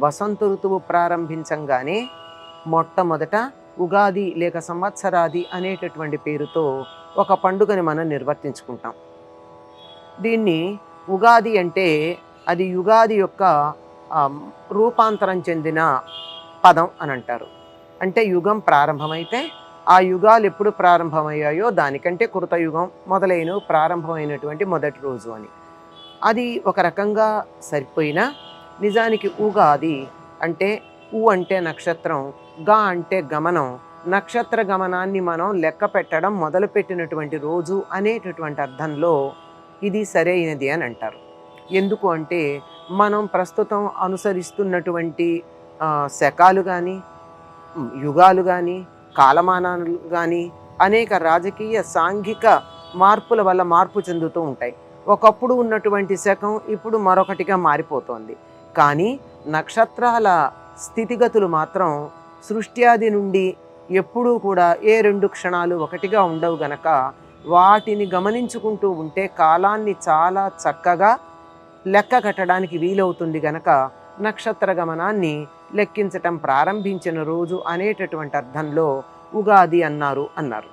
వసంత ఋతువు ప్రారంభించంగానే మొట్టమొదట ఉగాది లేక సంవత్సరాది అనేటటువంటి పేరుతో ఒక పండుగని మనం నిర్వర్తించుకుంటాం. దీన్ని ఉగాది అంటే అది యుగాది యొక్క రూపాంతరం చెందిన పదం అని అంటారు. అంటే యుగం ప్రారంభమైతే ఆ యుగాలు ఎప్పుడు ప్రారంభమయ్యాయో దానికంటే కృత యుగం మొదలైన ప్రారంభమైనటువంటి మొదటి రోజు అని. అది ఒక రకంగా సరిపోయినా నిజానికి ఉగాది అంటే ఉ అంటే నక్షత్రం గా అంటే గమనం. నక్షత్ర గమనాన్ని మనం లెక్క పెట్టడం మొదలుపెట్టినటువంటి రోజు అనేటటువంటి అర్థంలో ఇది సరైనది అని అంటారు. ఎందుకు అంటే మనం ప్రస్తుతం అనుసరిస్తున్నటువంటి శకాలు కానీ యుగాలు కానీ కాలమానాలు కానీ అనేక రాజకీయ సాంఘిక మార్పుల వల్ల మార్పు చెందుతూ ఉంటాయి. ఒకప్పుడు ఉన్నటువంటి శకం ఇప్పుడు మరొకటిగా మారిపోతోంది. కానీ నక్షత్రాల స్థితిగతులు మాత్రం సృష్ట్యాది నుండి ఎప్పుడూ కూడా ఏ రెండు క్షణాలు ఒకటిగా ఉండవు గనక వాటిని గమనించుకుంటూ ఉంటే కాలాన్ని చాలా చక్కగా లెక్క కట్టడానికి వీలవుతుంది గనక నక్షత్ర గమనాన్ని లెక్కించటం ప్రారంభించిన రోజు అనేటటువంటి అర్థంలో ఉగాది అన్నారు అన్నారు.